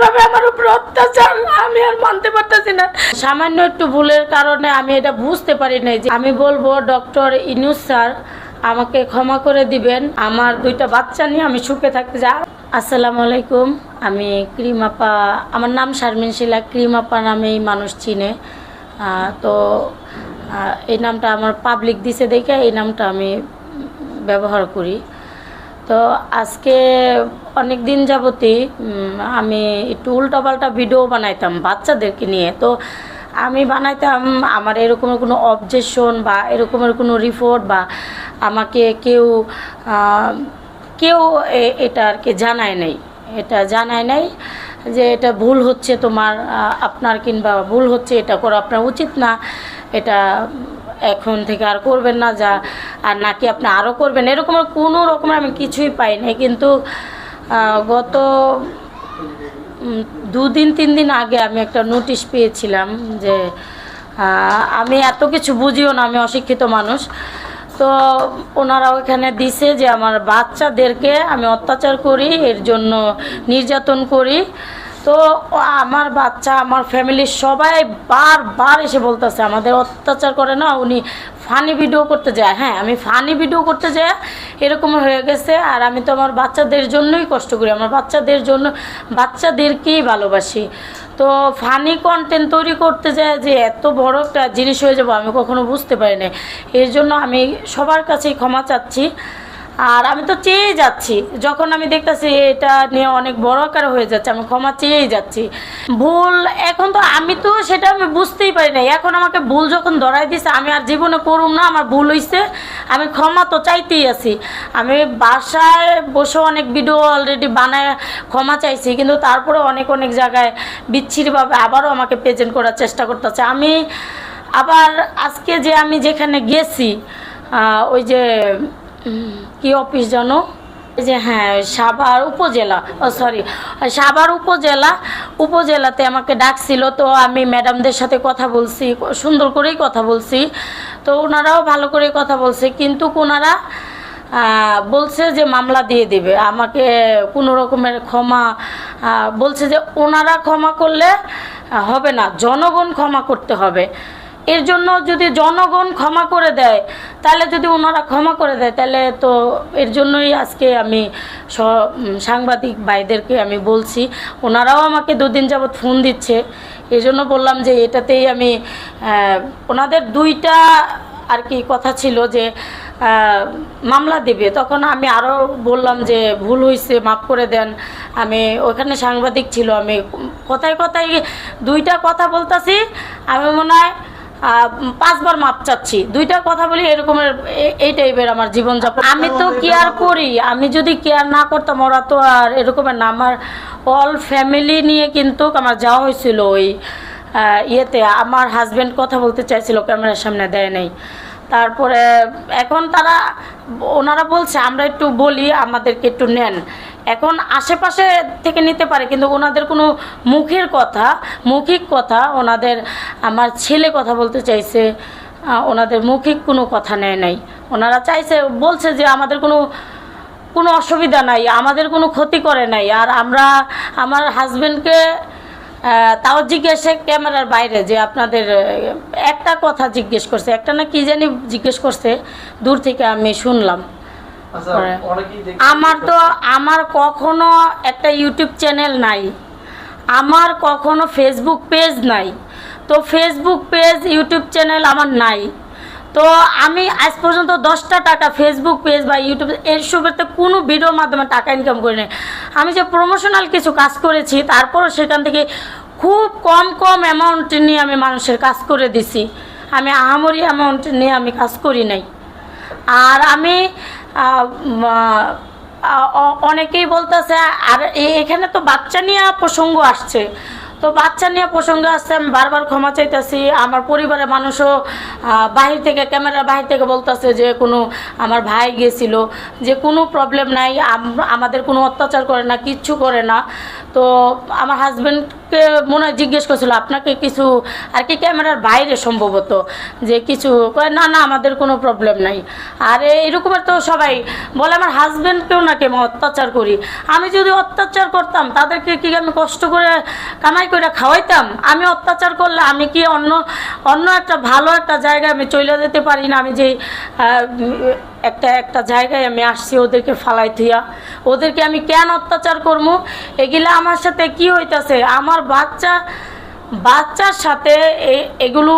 এইভাবে আমার উপর অত্যাচার, আমি আর মানতে পারতেছি না। সামান্য একটু ভুলের কারণে আমি এটা বুঝতে পারি নাই যে আমি বলব, ডক্টর ইনুস স্যার, আমাকে ক্ষমা করে দিবেন। আমার দুইটা বাচ্চা নিয়ে আমি সুখে থাকতে যা আসসালামু আলাইকুম। আমি ক্রিমাপা, আমার নাম শারমিন শিলা, ক্রিমাপা নামেই মানুষ চিনে। তো এই নামটা আমার পাবলিক দিছে দেখে এই নামটা আমি ব্যবহার করি। তো আজকে অনেক দিন যাবতই আমি একটু উল্টাপাল্টা ভিডিও বানাইতাম বাচ্চাদেরকে নিয়ে। তো আমি বানাইতাম আমার এরকমের কোনো অবজেকশন বা এরকমের কোনো রিপোর্ট বা আমাকে কেউ কেউ এটা আর কি জানায় নাই। এটা জানায় নাই যে এটা ভুল হচ্ছে তোমার আপনার কিংবা ভুল হচ্ছে এটা করা আপনার উচিত না। এটা এখন থেকে আর করবেন না যা আর নাকি আপনি আরও করবেন? এরকমের কোনো রকমের আমি কিছুই পাই নাই। কিন্তু গত দুদিন, তিন দিন আগে আমি একটা নোটিশ পেয়েছিলাম যে আমি এত কিছু বুঝিও না, আমি অশিক্ষিত মানুষ। তো ওনারা ওখানে দিছে যে আমার বাচ্চাদেরকে আমি অত্যাচার করি, এর জন্য নির্যাতন করি। তো আমার বাচ্চা, আমার ফ্যামিলির সবাই বারবার এসে বলতেছে, আমাদের অত্যাচার করে না, উনি ফানি ভিডিও করতে যায়। হ্যাঁ আমি ফানি ভিডিও করতে যাই এরকম হয়ে গেছে, আর আমি তো আমার বাচ্চাদের জন্যই কষ্ট করি। আমার বাচ্চাদের জন্য, বাচ্চাদেরকেই ভালোবাসি। তো ফানি কন্টেন্ট তৈরি করতে যায় যে এত বড় একটা জিনিস হয়ে যাব, আমি কখনো বুঝতে পারি না এর জন্য আমি সবার কাছেই ক্ষমা চাচ্ছি। আর আমি তো চেয়েই যাচ্ছি। যখন আমি দেখতেছি এটা নিয়ে অনেক বড় আকার হয়ে যাচ্ছে, আমি ক্ষমা চেয়েই যাচ্ছি। ভুল, এখন তো আমি তো সেটা আমি বুঝতেই পারি না এখন আমাকে ভুল যখন ধরাই দিছে, আমি আর জীবনে করুম না, আমার ভুল হয়েছে আমি ক্ষমা তো চাইতেই আছি। আমি বাসায় বসে অনেক ভিডিও অলরেডি বানায় ক্ষমা চাইছি, কিন্তু তারপরে অনেক অনেক জায়গায় বিচ্ছিরিভাবে আবারও আমাকে প্রেজেন্ট করার চেষ্টা করতেছে। আমি আবার আজকে যে আমি যেখানে গেছি ওই যে কি অফিস জানো? যে হ্যাঁ সাভার উপজেলা, ও সরি, সাভার উপজেলা, উপজেলাতে আমাকে ডাকছিল, তো আমি ম্যাডামদের সাথে কথা বলছি, সুন্দর করেই কথা বলছি। তো ওনারাও ভালো করে কথা বলছে, কিন্তু ওনারা বলছে যে মামলা দিয়ে দিবে, আমাকে কোনো রকমের ক্ষমা বলছে যে ওনারা ক্ষমা করলে হবে না, জনগণ ক্ষমা করতে হবে। এর জন্য যদি জনগণ ক্ষমা করে দেয়, তাহলে যদি ওনারা ক্ষমা করে দেয়, তাহলে তো এর জন্যই আজকে আমি সাংবাদিক ভাইদেরকে আমি বলছি, ওনারাও আমাকে দুদিন যাবৎ ফোন দিচ্ছে। এই জন্য বললাম যে এটাতেই আমি ওনাদের দুইটা আর কি কথা ছিল যে মামলা দেবে। তখন আমি আরও বললাম যে, ভুল হয়েছে মাফ করে দেন। আমি ওখানে সাংবাদিক ছিল, আমি কথায় কথায় দুইটা কথা বলতাছি। আমি মনে হয় পাঁচবার মাপ চাচ্ছি। দুইটা কথা বলি এরকমের এই টাইপের আমার জীবনযাপন। আমি তো কেয়ার করি। আমি যদি কেয়ার না করতাম ওরা তো আর এরকমের না। আমার অল ফ্যামিলি নিয়ে কিন্তু আমার যাওয়া হয়েছিল ওই ইয়েতে। আমার হাজব্যান্ড কথা বলতে চাইছিল ক্যামেরার সামনে দেয় নাই। তারপরে এখন তারা ওনারা বলছে আমরা একটু বলি আমাদেরকে একটু নেন। এখন আশেপাশে থেকে নিতে পারে কিন্তু ওনাদের কোনো মুখের কথা মৌখিক কথা ওনাদের আমার ছেলে কথা বলতে চাইছে ওনাদের মৌখিক কোনো কথা নেয় নাই। ওনারা চাইছে বলছে যে আমাদের কোনো কোনো অসুবিধা নাই আমাদের কোনো ক্ষতি করে নাই আর আমরা আমার হাজবেন্ডকে আহ, তাও জিজ্ঞেসে ক্যামেরার বাইরে যে আপনাদের একটা কথা জিজ্ঞেস করছে একটা না কি জানি জিজ্ঞেস করছে দূর থেকে আমি শুনলাম। আচ্ছা আমার তো আমার কখনো একটা ইউটিউব চ্যানেল নাই আমার কখনো ফেসবুক পেজ নাই। তো ফেসবুক পেজ ইউটিউব চ্যানেল আমার নাই। তো আমি আজ পর্যন্ত দশটা টাকা ফেসবুক পেজ বা ইউটিউব এসবেতে কোনো ভিডিওর মাধ্যমে টাকা ইনকাম করি নাই আমি যে প্রমোশনাল কিছু কাজ করেছি, তারপরও সেখান থেকে খুব কম কম অ্যামাউন্ট নিয়ে আমি মানুষের কাজ করে দিছি। আমি আহামরি অ্যামাউন্ট নিয়ে আমি কাজ করি নাই। আর আমি অনেকেই বলতেছে, আর এখানে তো বাচ্চা নিয়ে প্রসঙ্গ আসছে। তো বাচ্চা নিয়ে প্রসঙ্গে আসছে আমি বারবার ক্ষমা চাইতেছি। আমার পরিবারের মানুষও বাহির থেকে, ক্যামেরার বাহির থেকে বলতেছে যে কোনো আমার ভাই গেছিল, যে কোনো প্রবলেম নাই আমাদের কোনো অত্যাচার করে না, কিচ্ছু করে না। তো আমার হাজব্যান্ডকে মনে হয় জিজ্ঞেস করছিল, আপনাকে কিছু আর কি ক্যামেরার বাইরে সম্ভবত, যে কিছু না না, আমাদের কোনো প্রবলেম নাই। আর এইরকমের তো সবাই বলে, আমার হাজব্যান্ডকেও নাকি আমি অত্যাচার করি। আমি যদি অত্যাচার করতাম, তাদেরকে কি আমি কষ্ট করে কামাই করে খাওয়াইতাম। আমি অত্যাচার করলে আমি কি অন্য অন্য একটা ভালো একটা জায়গায় আমি চলে যেতে পারি না? আমি যে একটা একটা জায়গায় আমি আসছি ওদেরকে ফালাই থুইয়া। ওদেরকে আমি কেন অত্যাচার করব এগুলা আমার সাথে কি হইতাছে? আমার বাচ্চা বাচ্চার সাথে এগুলো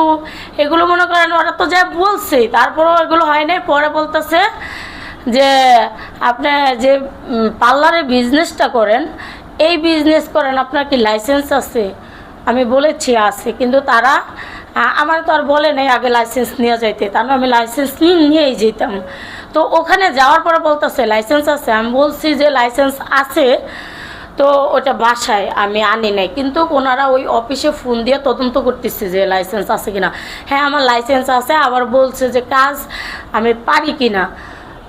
এগুলো মনে করেন ওরা তো যা বলছে তারপরেও এগুলো হয় নাই। পরে বলতেছে যে আপনি যে উম, পার্লারের বিজনেসটা করেন এই বিজনেস করেন, আপনার কি লাইসেন্স আছে? আমি বলেছি, আছে। কিন্তু তারা আমার তো আর বলে নেই আগে লাইসেন্স নিয়ে যাইতে। তার আমি লাইসেন্স নিয়ে নিয়েই যেতাম তো ওখানে যাওয়ার পরে বলতেছে লাইসেন্স আছে। আমি বলছি যে লাইসেন্স আছে। তো ওটা বাসায় আমি আনি নাই। কিন্তু ওনারা ওই অফিসে ফোন দিয়ে তদন্ত করতেছে যে লাইসেন্স আছে কিনা? হ্যাঁ আমার লাইসেন্স আছে। আবার বলছে যে, কাজ আমি পারি কিনা?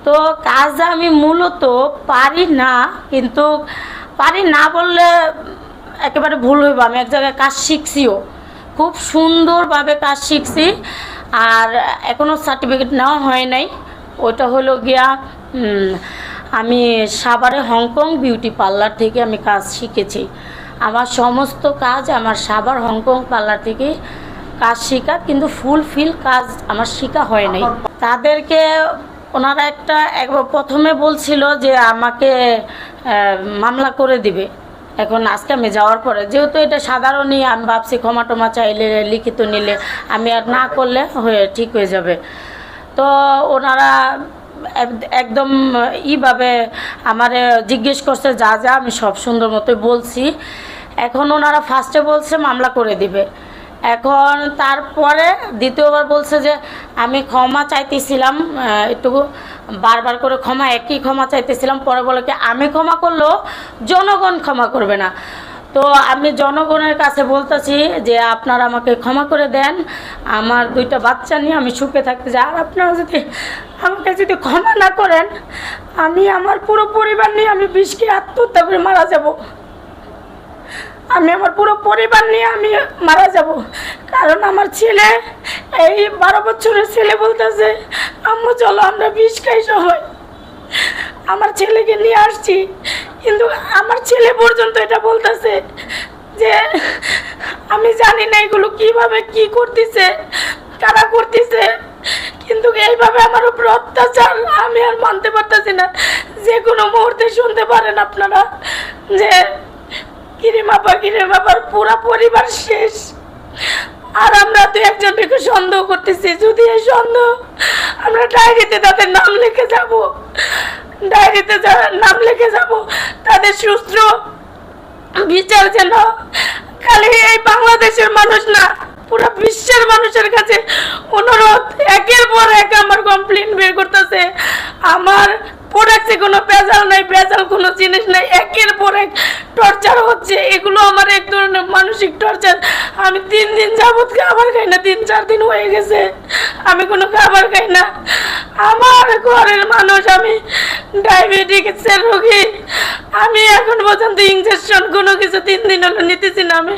তো কাজ আমি মূলত পারি না, কিন্তু পারি না বললে একেবারে ভুল হইব। আমি এক জায়গায় কাজ শিখছিও। খুব সুন্দরভাবে কাজ শিখছি। আর এখনও সার্টিফিকেট নেওয়া হয় নাই। ওটা হলো গিয়া আমি সাভারে হংকং বিউটি পার্লার থেকে আমি কাজ শিখেছি। আমার সমস্ত কাজ আমার সাভার হংকং পার্লার থেকে কাজ শেখা, কিন্তু ফুল ফিল কাজ আমার শেখা হয় নাই। তাদেরকে ওনারা একটা প্রথমে বলছিল যে আমাকে মামলা করে দিবে। এখন আজকে আমি যাওয়ার পরে, যেহেতু এটা সাধারণই, আমি ভাবছি ক্ষমা টমা চাইলে, লিখিত নিলে, আমি আর না করলে হয়ে, ঠিক হয়ে যাবে। তো ওনারা এক- একদম ইভাবে আমারে জিজ্ঞেস করছে, যা যা, আমি সব সুন্দর মতোই বলছি। এখন ওনারা ফার্স্টে বলছে, মামলা করে দিবে। এখন তারপরে দ্বিতীয়বার বলছে যে, আমি ক্ষমা চাইতেছিলাম একটু বারবার করে ক্ষমা, একই ক্ষমা চাইতেছিলাম, পরে বলে কি, আমি ক্ষমা করলেও জনগণ ক্ষমা করবে না। তো আমি জনগণের কাছে বলতেছি যে, আপনারা আমাকে ক্ষমা করে দেন। আমার দুইটা বাচ্চা নিয়ে আমি সুখে থাকতে চাই। আর আপনারা যদি আমাকে যদি ক্ষমা না করেন, আমি আমার পুরো পরিবার নিয়ে আমি বিষকে আত্মহত্যা করে মারা যাব। আমি আমার পুরো পরিবার নিয়ে আমি মারা যাব। কারণ আমার ছেলে, এই বারো বছরের ছেলে বলতেছে আম্মু, চলো, আমরা বিষ খাই সবাই। আমার ছেলেকে নিয়ে আসছি, কিন্তু আমার ছেলে পর্যন্ত এটা বলতেছে যে, আমি জানি না এগুলো কীভাবে কি করতেছে, কারা করতেছে, কিন্তু এইভাবে আমার উপর অত্যাচার আমি আর মানতে পারতেছি না। যে কোনো মুহূর্তে শুনতে পারেন আপনারা যে কিরে বাবা কিরে বাবার পুরা পরিবার শেষ। আর আমরা তো একজনকে সন্দেহ করতেছি, যদি এই সন্দেহ ডায়েরিতে তাদের নাম লিখে যাব। ডায়েরিতে যারা নাম লিখে যাব, তাদের সূত্র বিচার যেন খালি এই বাংলাদেশের মানুষ না, পুরো বিশ্বের মানুষের কাছে অনুরোধ, একের পর এক আমার কমপ্লেন বের করতেছে। আমার প্রোডাক্টে কোনো ভেজাল নাই, ভেজাল কোনো জিনিস নাই, একের পর এক টর্চার হচ্ছে। এগুলো আমার এক ধরনের মানসিক টর্চার আমি তিন দিন যাবত খাবার খাই না, তিন চার দিন হয়ে গেছে। আমি কোনো খাবার খাই না। আমার ঘরের মানুষ আমি ডায়াবেটিক্সের রোগী। আমি এখন পর্যন্ত ইঞ্জেকশন কোনো কিছু তিন দিন হলো নিতেছি না। আমি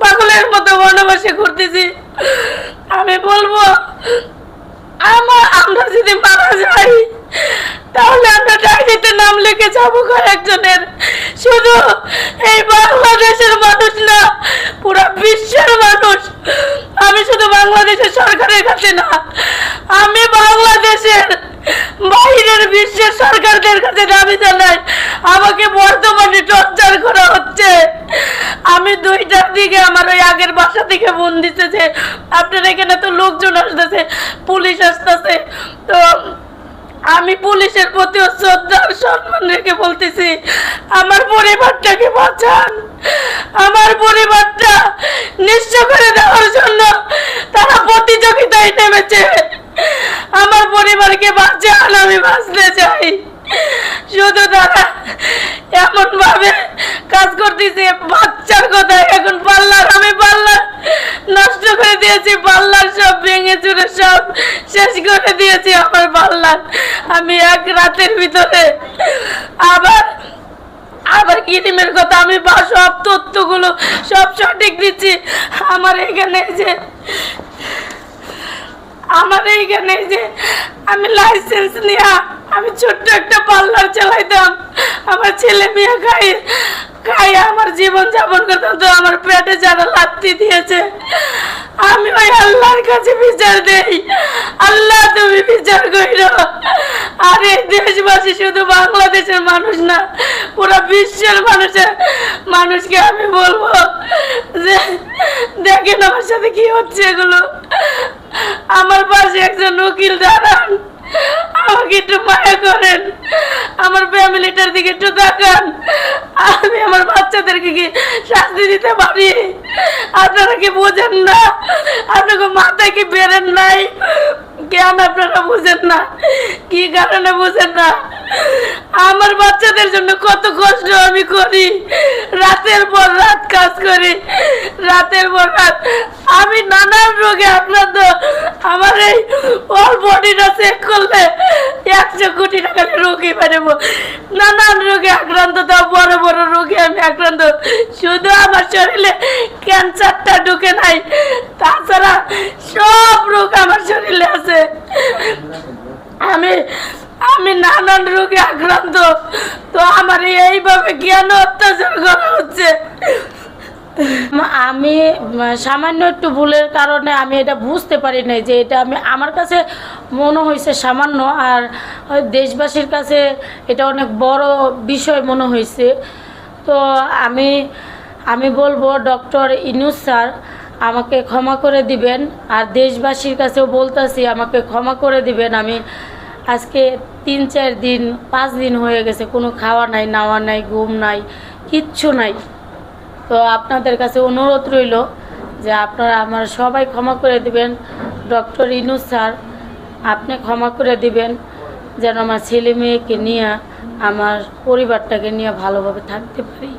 পাগলের মতো বনবাসে ঘুরতেছি। আমি বলব, আমার, আমরা যদি মারা যাই, তাহলে আমরা ডায়েরিতে নাম লিখে যাব কয়েকজনের শুধু এই বাংলাদেশের মানুষ না, পুরো বিশ্বের মানুষ। আমি শুধু বাংলাদেশের সরকারের কাছে না, আমি বাংলাদেশের বাইরের বিশ্বের সরকারদের কাছে দাবি জানাই, আমাকে বর্তমানে টর্চার করা হচ্ছে। আমি দুইটার দিকে আমার ওই আগের বাসা থেকে দিচ্ছে যে আপনার এখানে তো লোকজন আসতেছে, পুলিশ আসতেছে, তো আমি পুলিশের প্রতি শ্রদ্ধা সম্মান রেখে বলতেছি, আমার পরিবারটাকে বাঁচান। আমার পরিবারটা নিঃস্ব করে দেওয়ার জন্য তারা প্রতিযোগিতায় নেমেছে। আমার পরিবারকে বাঁচান, আমি বাঁচতে চাই। শুধু তারা এমন ভাবে কাজ করতেছে, বাচ্চার কথা এখন নষ্ট করে দিয়েছি পাল্লার সব ভেঙে চুরে সব শেষ করে দিয়েছি আমার পাল্লার আমি এক রাতের ভিতরে আবার আবার কিরিমের কথা, আমি সব তথ্যগুলো, সব সঠিক দিচ্ছি। আমার এখানে যে, আমার এইখানে যে, আমি লাইসেন্স নিয়ে আমি ছোট্ট একটা পার্লার চালাইতাম। আমার ছেলে মেয়ে খাই আমার জীবন যাপন তো আমার পেটে দিয়েছে। আমি ওই আল্লাহর কাছে বিচার আল্লাহ, তুমি বিচার দেশবাসী শুধু বাংলাদেশের মানুষ না, পুরো বিশ্বের মানুষের মানুষকে আমি বলব যে, দেখেন আমার সাথে কি হচ্ছে এগুলো। আমার পাশে একজন উকিল দাঁড়ান। আমাকে একটু মায়া করেন। আমার ফ্যামিলিটার দিকে একটু তাকান। আমি আমার বাচ্চাদেরকে কি শাস্তি দিতে পারি? আপনারা কি বোঝেন না? আপনাকে মাথায় কি বেরেন নাই? কেন আপনারা বুঝেন না? কি কারণে বুঝেন না? আমার বাচ্চাদের জন্য কত কষ্ট আমি করি। রাতের পর রাত কাজ করি। রাতের পর রাত আমি নানান রোগে আক্রান্ত। আমার এই অল বডিটা চেক করলে নানান রোগে আক্রান্ত, তা বড় বড় রোগে আমি আক্রান্ত। শুধু আমার শরীরে ক্যান্সারটা ঢুকে নাই, তাছাড়া সব রোগ আমার শরীরে আছে। আমি আমি নানান রোগে আক্রান্ত, তো আমার এইভাবে জ্ঞান অত্যাচার করা হচ্ছে। আমি, সামান্য একটু ভুলের কারণে আমি এটা বুঝতে পারি নাই যে এটা আমি, আমার কাছে মনে হয়েছে সামান্য, আর দেশবাসীর কাছে এটা অনেক বড় বিষয় মনে হয়েছে। তো আমি আমি বলব ডক্টর ইনুস স্যার, আমাকে ক্ষমা করে দিবেন, আর দেশবাসীর কাছেও বলতেছি, আমাকে ক্ষমা করে দিবেন। আমি আজকে তিন, চার দিন, পাঁচ দিন হয়ে গেছে, কোনো খাওয়া নাই, নাওয়া নাই, ঘুম নাই, কিচ্ছু নাই। তো আপনাদের কাছে অনুরোধ রইল যে আপনারা আমার সবাই ক্ষমা করে দিবেন, ডক্টর ইনুস স্যার। আপনি ক্ষমা করে দিবেন, যেন আমার ছেলে মেয়েকে নিয়ে আমার পরিবারটাকে নিয়ে ভালোভাবে থাকতে পারি।